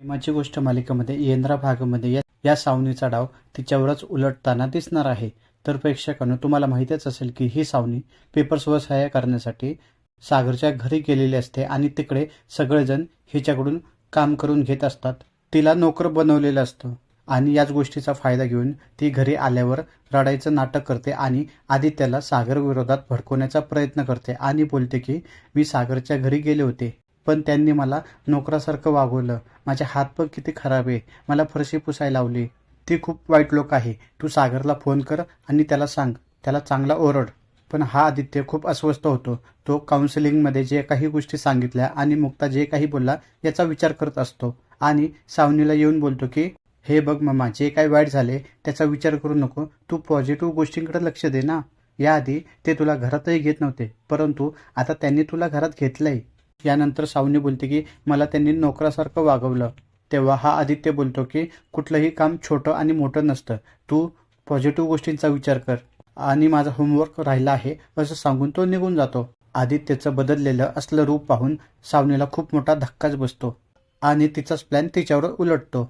प्रेमाची गोष्ट मालिकेमध्ये येंद्रा भागामध्ये या या सावनीचा डाव तिच्यावरच उलटताना दिसणार आहे. तर प्रेक्षकांनो तुम्हाला माहितीच असेल की ही सावनी पेपर्सवर सहाय्य करण्यासाठी सागरच्या घरी गेलेली असते आणि तिकडे सगळेजण हिच्याकडून काम करून घेत असतात. तिला नोकर बनवलेलं असतं आणि याच गोष्टीचा फायदा घेऊन ती घरी आल्यावर रडायचं नाटक करते आणि आदित्याला सागर विरोधात भडकवण्याचा प्रयत्न करते आणि बोलते की मी सागरच्या घरी गेले होते. पण त्यांनी मला नोकरासारखं वागवलं. माझे हातपग किती खराब आहे. मला फरशी पुसायला लावली. ती खूप वाईट लोक आहे. तू सागरला फोन कर आणि त्याला सांग. त्याला चांगला ओरड. पण हा आदित्य खूप अस्वस्थ होतो. तो काउन्सिलिंगमध्ये जे काही गोष्टी सांगितल्या आणि मुक्ता जे काही बोलला याचा विचार करत असतो. आणि सावनीला येऊन बोलतो की हे बघ मम्मा जे काही वाईट झाले त्याचा विचार करू नको. तू पॉझिटिव्ह गोष्टींकडे लक्ष दे ना. याआधी ते तुला घरातही घेत नव्हते. परंतु आता त्यांनी तुला घरात घेतलंय. यानंतर सावनी बोलते की मला त्यांनी नोकरासारखं वागवलं. तेव्हा हा आदित्य बोलतो की कुठलंही काम छोटं आणि मोठं नसतं. तू पॉझिटिव्ह गोष्टींचा विचार कर आणि माझा होमवर्क राहिला आहे. असं सांगून तो निघून जातो. आदित्यचं बदललेलं असलं रूप पाहून सावनीला खूप मोठा धक्काच बसतो आणि तिचाच प्लॅन तिच्यावर उलटतो.